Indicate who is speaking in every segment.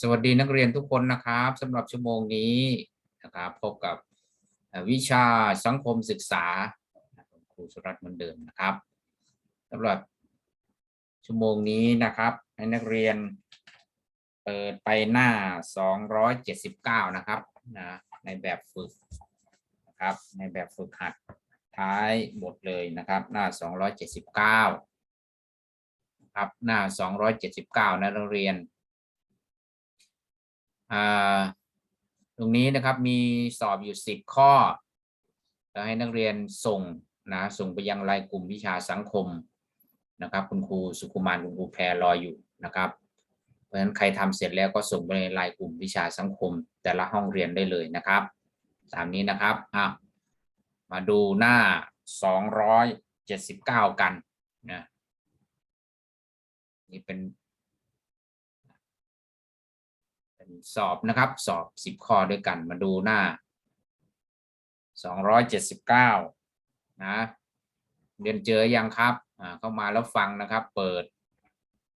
Speaker 1: สวัสดีนักเรียนทุกคนนะครับสำหรับชั่วโมงนี้นะครับพบกับวิชาสังคมศึกษาครูสุรัตน์เหมือนเดิมนะครับสำหรับชั่วโมงนี้นะครับให้นักเรียนเปิดไปหน้า 279 นะครับนะในแบบฝึกนะครับในแบบฝึกหัดท้ายบทเลยนะครับ หน้า 279ครับหน้า 279นะนักเรียน ตรงนี้นะครับมีสอบอยู่สิบข้อแล้วให้นักเรียนส่งนะส่งไปยังรายกลุ่มวิชาสังคมนะครับ คุณครูสุขุมานคุณครูแพรรออยู่นะครับ เพราะฉะนั้นใครทำเสร็จแล้วก็ส่งไปในรายกลุ่มวิชาสังคม แต่ละห้องเรียนได้เลยนะครับ ตามนี้นะครับอะมาดูหน้าสองร้อยเจ็ดสิบเก้ากันนะนี่เป็น สอบนะครับ สอบสิบข้อด้วยกันมาดูหน้าสองร้อยเจ็ดสิบเก้านะเรียนเจอยังครับอ่าเข้ามาแล้วฟังนะครับ เปิด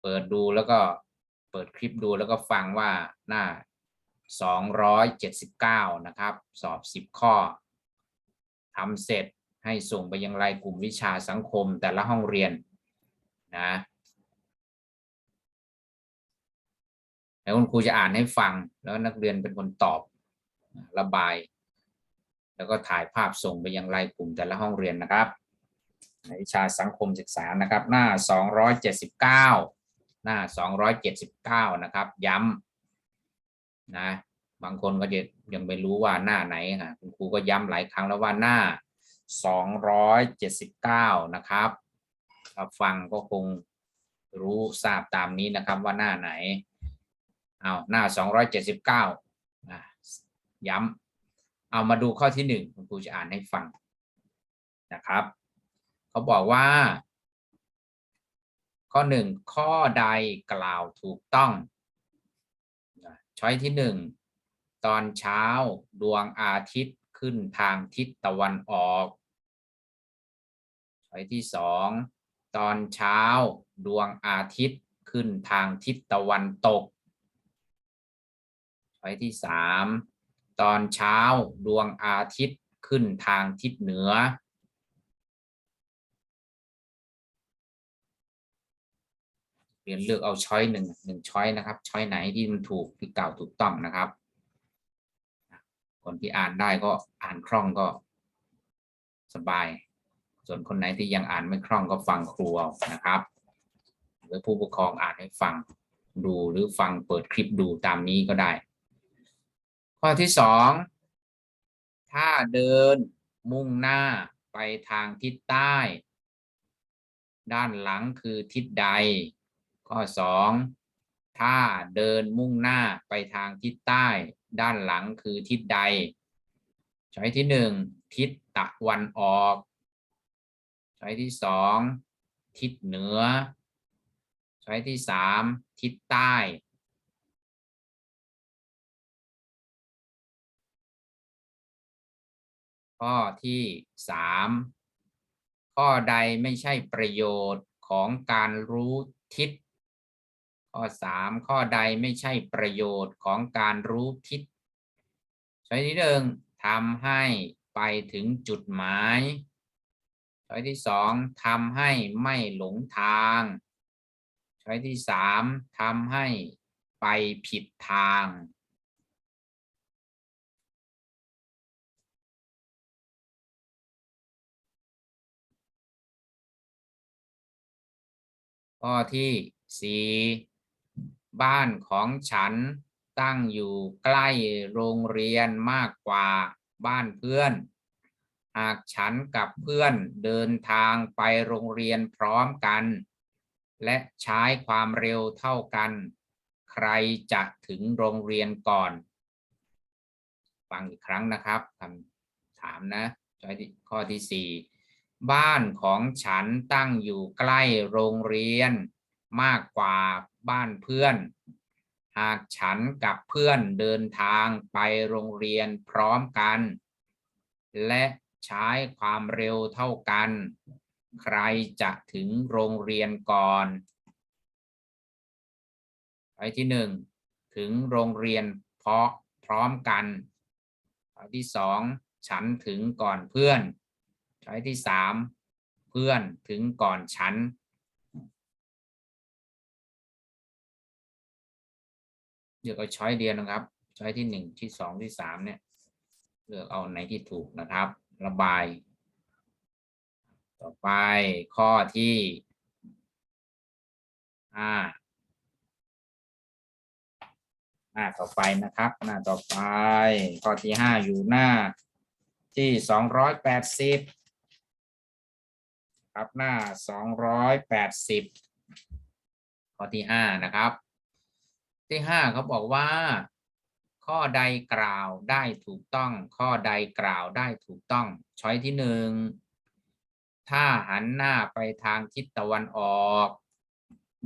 Speaker 1: เปิดดูแล้วก็เปิดคลิปดูแล้วก็ฟังว่าหน้าสองร้อยเจ็ดสิบเก้านะครับ สอบสิบข้อทำเสร็จให้ส่งไปยังรายกลุ่มวิชาสังคมแต่ละห้องเรียนนะ แล้วคุณครูจะอ่านให้ฟัง แล้วนักเรียนเป็นคนตอบระบาย แล้วก็ถ่ายภาพส่งไปยังรายกลุ่มแต่ละห้องเรียนนะครับในวิชาสังคมศึกษานะครับ หน้า 279 หน้า 279 นะครับ ย้ำนะบางคนก็จะยังไม่รู้ว่าหน้าไหนค่ะคุณครูก็ย้ำหลายครั้งแล้วว่าหน้า 279 นะครับถ้าฟังก็คงรู้ทราบตามนี้นะครับว่าหน้าไหน เอาหน้าสองร้อยเจ็ดสิบเก้าย้ำเอามาดูข้อที่หนึ่งคุณครูจะอ่านให้ฟังนะครับเขาบอกว่า ข้อหนึ่งข้อใดกล่าวถูกต้องช้อยที่หนึ่งตอนเช้าดวงอาทิตย์ขึ้นทางทิศตะวันออกช้อยที่สองตอนเช้าดวงอาทิตย์ขึ้นทางทิศตะวันตก ช้ที่สามตอนเช้าดวงอาทิตย์ขึ้นทางทิศเหนือ เรียนเลือกเอาช้อยหนึ่งหนึ่งช้อยนะครับ ช้อยไหนที่มันถูกที่เก่าถูกต้องนะครับ คนที่อ่านได้ก็อ่านคล่องก็สบาย ส่วนคนไหนที่ยังอ่านไม่คล่องก็ฟังครูเอานะครับ หรือผู้ปกครองอ่านให้ฟังดูหรือฟังเปิดคลิปดูตามนี้ก็ได้ ข้อที่สองถ้าเดินมุ่งหน้าไปทางทิศใต้ ด้านหลังคือทิศใด ข้อสองถ้าเดินมุ่งหน้าไปทางทิศใต้ ด้านหลังคือทิศใด ช้อยที่หนึ่งทิศตะวันออก ช้อยที่สองทิศเหนือ ช้อยที่สามทิศใต้ ข้อที่สามข้อใดไม่ใช่ประโยชน์ของการรู้ทิศ ข้อสามข้อใดไม่ใช่ประโยชน์ของการรู้ทิศช้อยที่หนึ่งทำให้ไปถึงจุดหมายช้อยที่สองทำให้ไม่หลงทางช้อยที่สามทำให้ไปผิดทาง ข้อที่สี่บ้านของฉันตั้งอยู่ใกล้โรงเรียนมากกว่าบ้านเพื่อน หากฉันกับเพื่อนเดินทางไปโรงเรียนพร้อมกัน และใช้ความเร็วเท่ากัน ใครจะถึงโรงเรียนก่อน ฟังอีกครั้งนะครับคำถามนะข้อที่สี่ บ้านของฉันตั้งอยู่ใกล้โรงเรียนมากกว่าบ้านเพื่อน หากฉันกับเพื่อนเดินทางไปโรงเรียนพร้อมกัน และใช้ความเร็วเท่ากัน ใครจะถึงโรงเรียนก่อนไปที่หนึ่งถึงโรงเรียนเพราะพร้อมกันช้อที่สองฉันถึงก่อนเพื่อน ช้อยที่สามเพื่อนถึงก่อนฉัน เลือกเอาช้อยเดียวนะครับ ช้อยที่หนึ่งที่สองที่สามเนี่ย เลือกเอาไหนที่ถูกนะครับ ระบาย ต่อไปข้อที่ห้าหน้าต่อไปนะครับ หน้าต่อไปข้อที่ห้าอยู่หน้าที่สองร้อยแปดสิบ ครับหน้าสองร้อยแปดสิบข้อที่ห้านะครับ ที่ห้าเขาบอกว่า ข้อใดกล่าวได้ถูกต้อง ข้อใดกล่าวได้ถูกต้อง ช้อยที่หนึ่งถ้าหันหน้าไปทางทิศตะวันออก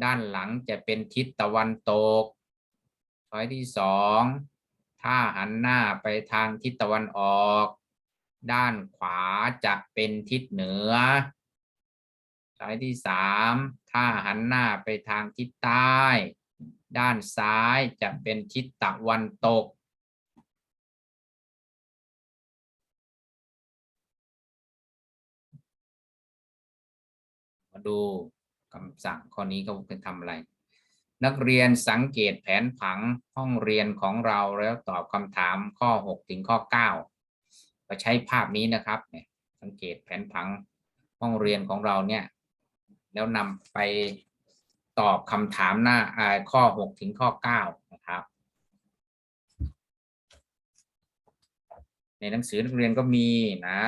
Speaker 1: ด้านหลังจะเป็นทิศตะวันตก ช้อยที่สองถ้าหันหน้าไปทางทิศตะวันออก ด้านขวาจะเป็นทิศเหนือ ช้อยที่สามถ้าหันหน้าไปทางทิศใต้ ด้านซ้ายจะเป็นทิศตะวันตก มาดูคำสั่งข้อนี้เขาเป็นทำอะไร นักเรียนสังเกตแผนผังห้องเรียนของเราแล้วตอบคำถามข้อ 6 ถึงข้อ 9 ก็ใช้ภาพนี้นะครับ สังเกตแผนผังห้องเรียนของเราเนี่ย แล้วนำไปตอบคำถามหน้าข้อ 6 ถึงข้อ 9 นะครับ ในหนังสือนักเรียนก็มีนะ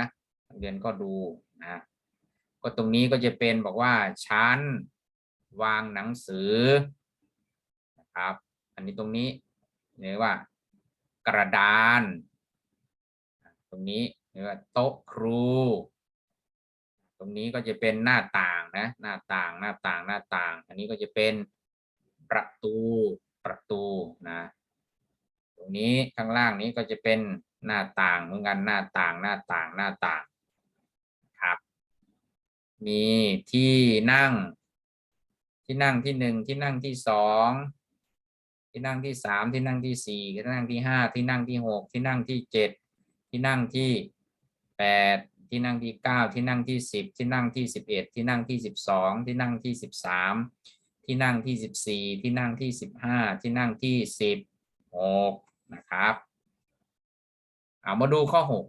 Speaker 1: นักเรียนก็ดูนะก็ตรงนี้ก็จะเป็นบอกว่าชั้นวางหนังสือนะครับ อันนี้ตรงนี้เรียกว่ากระดาน ตรงนี้เรียกว่าโต๊ะครู ตรงนี้ก็จะเป็นหน้าต่างนะ หน้าต่างหน้าต่างหน้าต่าง อันนี้ก็จะเป็นประตูประตูนะ ตรงนี้ข้างล่างนี้ก็จะเป็นหน้าต่างเหมือนกันหน้าต่างหน้าต่างหน้าต่างครับ มีที่นั่ง ที่นั่งที่หนึ่งที่นั่งที่สองที่นั่งที่สามที่นั่งที่สี่ที่นั่งที่ห้าที่นั่งที่หกที่นั่งที่เจ็ดที่นั่งที่แปด ที่นั่งที่เก้าที่นั่งที่สิบที่นั่งที่สิบเอ็ดที่นั่งที่สิบสองที่นั่งที่สิบสามที่นั่งที่สิบสี่ที่นั่งที่สิบห้าที่นั่งที่สิบหกนะครับเอามาดูข้อหก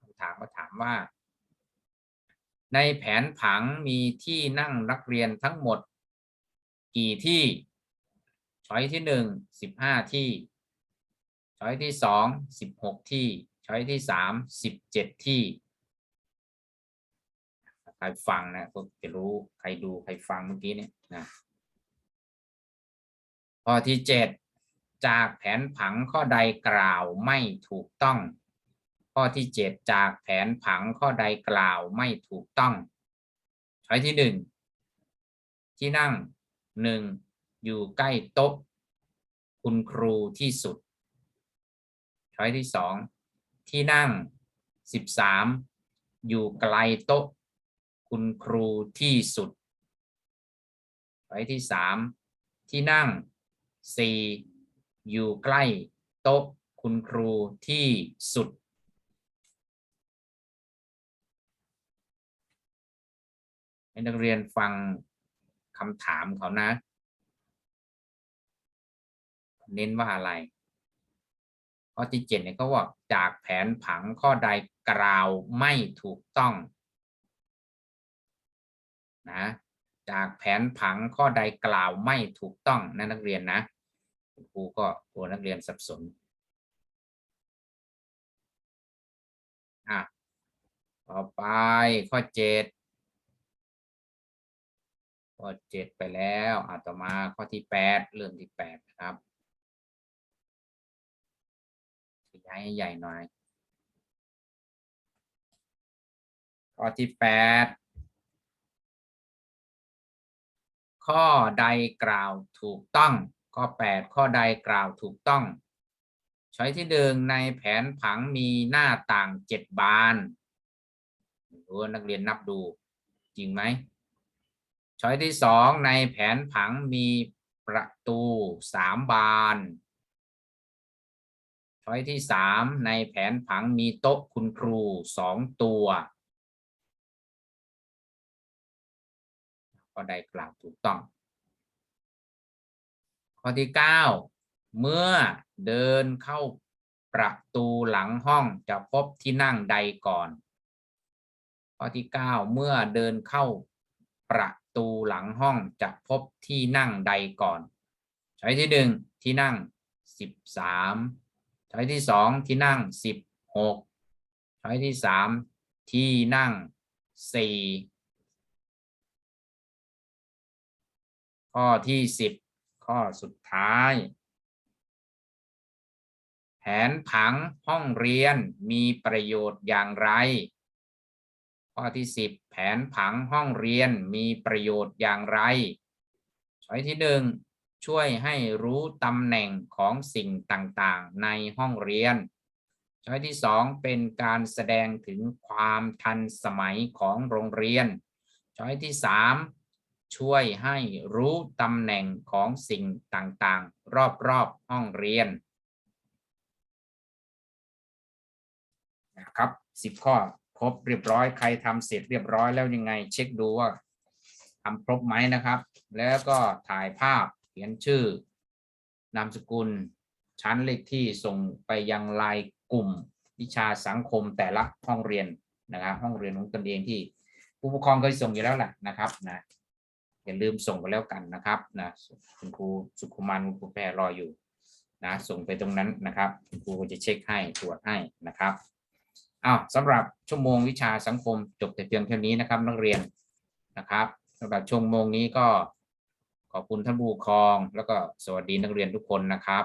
Speaker 1: คำถามมาถามว่า ในแผนผังมีที่นั่งนักเรียนทั้งหมด กี่ที่ช้อยที่หนึ่งสิบห้าที่ช้อยที่สองสิบหกที่ ช้อยที่สามสิบเจ็ดที่ ใครฟังนะก็จะรู้ใครดูใครฟังเมื่อกี้เนี่ยนะข้อที่เจ็ดจากแผนผังข้อใดกล่าวไม่ถูกต้อง ข้อที่เจ็ดจากแผนผังข้อใดกล่าวไม่ถูกต้อง ช้อยที่หนึ่งที่นั่งหนึ่งอยู่ใกล้โต๊ะ คุณครูที่สุด ช้อยที่สอง ที่นั่งสิบสามอยู่ไกลโต๊ะ คุณครูที่สุดช้ที่สามที่นั่งสี่อยู่ใกล้โต๊ะ คุณครูที่สุดให้นักเรียนฟังคำถามเขานะ เน้นว่าอะไร ข้อที่เจ็ดเนี่ยเขาบอกจากแผนผังข้อใดกล่าวไม่ถูกต้องนะจากแผนผังข้อใดกล่าวไม่ถูกต้องนะนักเรียนนะครูก็กลัวนักเรียนสับสนอะต่อไปข้อเจ็ดข้อเจ็ดไปแล้วอะต่อมาข้อที่แปดเริ่มที่แปดครับ ยายให้ใหญ่หน่อย ข้อที่แปดข้อใดกล่าวถูกต้อง ข้อแปดข้อใดกล่าวถูกต้อง ช้อยที่หนึ่งในแผนผังมีหน้าต่างเจ็ดบานดูนักเรียนนับดูจริงไหมช้อยที่สองในแผนผังมีประตูสามบาน ช้อยที่สามในแผนผังมีโต๊ะคุณครูสองตัว ก็ได้กล่าวถูกต้อง ข้อที่เก้าเมื่อเดินเข้าประตูหลังห้องจะพบที่นั่งใดก่อน ข้อที่เก้าเมื่อเดินเข้าประตูหลังห้องจะพบที่นั่งใดก่อน ช้อยที่หนึ่งที่นั่งสิบสาม ช้อยที่สองที่นั่งสิบหกช้อยที่สามที่นั่งสี่ข้อที่สิบข้อสุดท้าย แผนผังห้องเรียนมีประโยชน์อย่างไร ข้อที่สิบแผนผังห้องเรียนมีประโยชน์อย่างไร ช้อยที่หนึ่ง ช่วยให้รู้ตำแหน่งของสิ่งต่างๆ ในห้องเรียน ช้อยที่สองเป็นการแสดงถึงความทันสมัยของโรงเรียน ช้อยที่สามช่วยให้รู้ตำแหน่งของสิ่งต่างๆ รอบๆห้องเรียนนะครับสิบข้อครบเรียบร้อยใครทำเสร็จเรียบร้อยแล้วยังไง เช็คดูว่าทำครบไหมนะครับ แล้วก็ถ่ายภาพ เขียนชื่อนามสกุล ชั้นเลขที่ส่งไปยังไลน์กลุ่มวิชาสังคมแต่ละห้องเรียนนะครับห้องเรียนของตนเองที่ ผู้ปกครองเคยส่งอยู่แล้วแหละนะครับนะอย่าลืมส่งไปแล้วกันนะครับนะคุณครูสุขุมานคุณครูแพรรออยู่นะส่งไปตรงนั้นนะครับคุณครูจะเช็คให้ตรวจให้นะครับอ้าวสำหรับชั่วโมงวิชาสังคมจบแต่เพียงเท่านี้นะครับนักเรียนนะครับสำหรับชั่วโมงนี้ก็ ขอบคุณท่านผู้ปกครอง แล้วก็สวัสดีนักเรียนทุกคนนะครับ